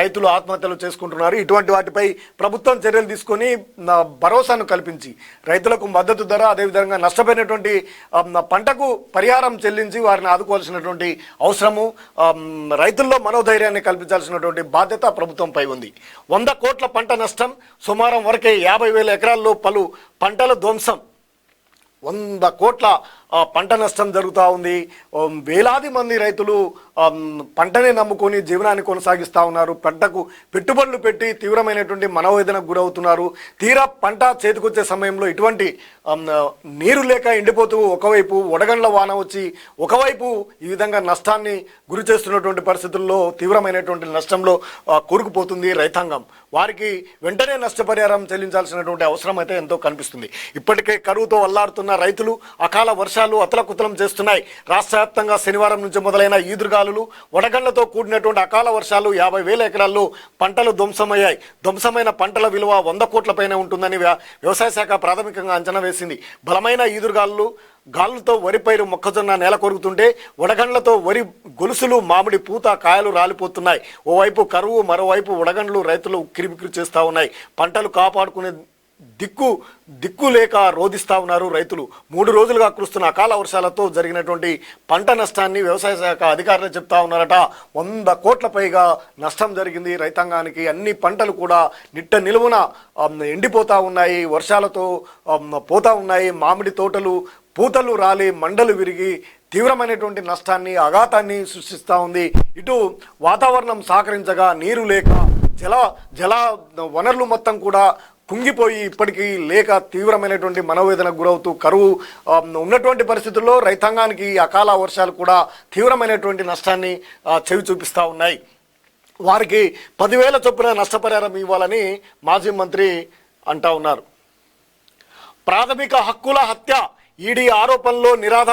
రైతులు ఆత్మహత్యలు చేసుకుంటున్నారు. ఇటువంటి వాటిపై ప్రభుత్వం చర్యలు తీసుకొని భరోసాను కల్పించి రైతులకు మద్దతు ధర అదేవిధంగా నష్టపోయినటువంటి పంటకు పరిహారం చెల్లించి వారిని ఆదుకోవాల్సినటువంటి అవసరము రైతుల్లో మనోధైర్యాన్ని కల్పించాల్సినటువంటి బాధ్యత ప్రభుత్వంపై ఉంది. వంద కోట్ల పంట నష్టం సుమారం వరకే యాభై వేల ఎకరాల్లో పలు పంటల ధ్వంసం. వంద కోట్ల పంట నష్టం జరుగుతూ ఉంది. వేలాది మంది రైతులు పంటనే నమ్ముకొని జీవనాన్ని కొనసాగిస్తూ ఉన్నారు. పంటకు పెట్టుబడులు పెట్టి తీవ్రమైనటువంటి మనోవేదనకు గురవుతున్నారు. తీరా పంట చేతికొచ్చే సమయంలో ఇటువంటి నీరు లేక ఎండిపోతూ ఒకవైపు వడగండ్ల వాన వచ్చి ఒకవైపు ఈ విధంగా నష్టాన్ని గురి చేస్తున్నటువంటి పరిస్థితుల్లో తీవ్రమైనటువంటి నష్టంలో కూరుకుపోతుంది రైతాంగం. వారికి వెంటనే నష్టపరిహారం చెల్లించాల్సినటువంటి అవసరం అయితే ఎంతో కనిపిస్తుంది. ఇప్పటికే కరువుతో అల్లాడుతున్న రైతులు అకాల వర్షాలు అతలకుతలం చేస్తున్నాయి. రాష్ట్ర వ్యాప్తంగా శనివారం నుంచి మొదలైన ఈదురుగాలులు వడగండ్లతో కూడినటువంటి అకాల వర్షాలు యాభై వేల ఎకరాల్లో పంటలు ధ్వంసమయ్యాయి. ధ్వంసమైన పంటల విలువ వంద కోట్ల పైన ఉంటుందని వ్యవసాయ శాఖ ప్రాథమికంగా అంచనా వేసింది. బలమైన ఈదురుగాలు గాలులతో వరి పైరు మొక్కజొన్న నేల కొరుకుతుంటే వడగండ్లతో వరి గొలుసులు మామిడి పూత కాయలు రాలిపోతున్నాయి. ఓవైపు కరువు మరోవైపు వడగండ్లు రైతులు ఉక్కిరిబిక్కిరి చేస్తూ ఉన్నాయి. పంటలు కాపాడుకునే దిక్కు దిక్కు లేక రోధిస్తూ ఉన్నారు రైతులు. మూడు రోజులుగా కురుస్తున్న అకాల వర్షాలతో జరిగినటువంటి పంట నష్టాన్ని వ్యవసాయ శాఖ అధికారులు చెప్తా ఉన్నారట. వంద కోట్ల పైగా నష్టం జరిగింది రైతాంగానికి. అన్ని పంటలు కూడా నిట్ట నిలువున ఎండిపోతూ ఉన్నాయి. వర్షాలతో పోతా ఉన్నాయి. మామిడి తోటలు పూతలు రాలి మండలు విరిగి తీవ్రమైనటువంటి నష్టాన్ని అఘాతాన్ని సృష్టిస్తూ ఉంది. ఇటు వాతావరణం సహకరించగా నీరు లేక జల జల వనరులు మొత్తం కూడా కుంగిపోయి ఇప్పటికీ లేక తీవ్రమైనటువంటి మనోవేదనకు గురవుతూ కరువు ఉన్నటువంటి పరిస్థితుల్లో రైతాంగానికి అకాల వర్షాలు కూడా తీవ్రమైనటువంటి నష్టాన్ని చెవి చూపిస్తూ ఉన్నాయి. వారికి పదివేల చొప్పున నష్టపరిహారం ఇవ్వాలని మాజీ మంత్రి అంటా ఉన్నారు. ప్రాథమిక హక్కుల హత్య ఈడీ ఆరోపణలో నిరాధార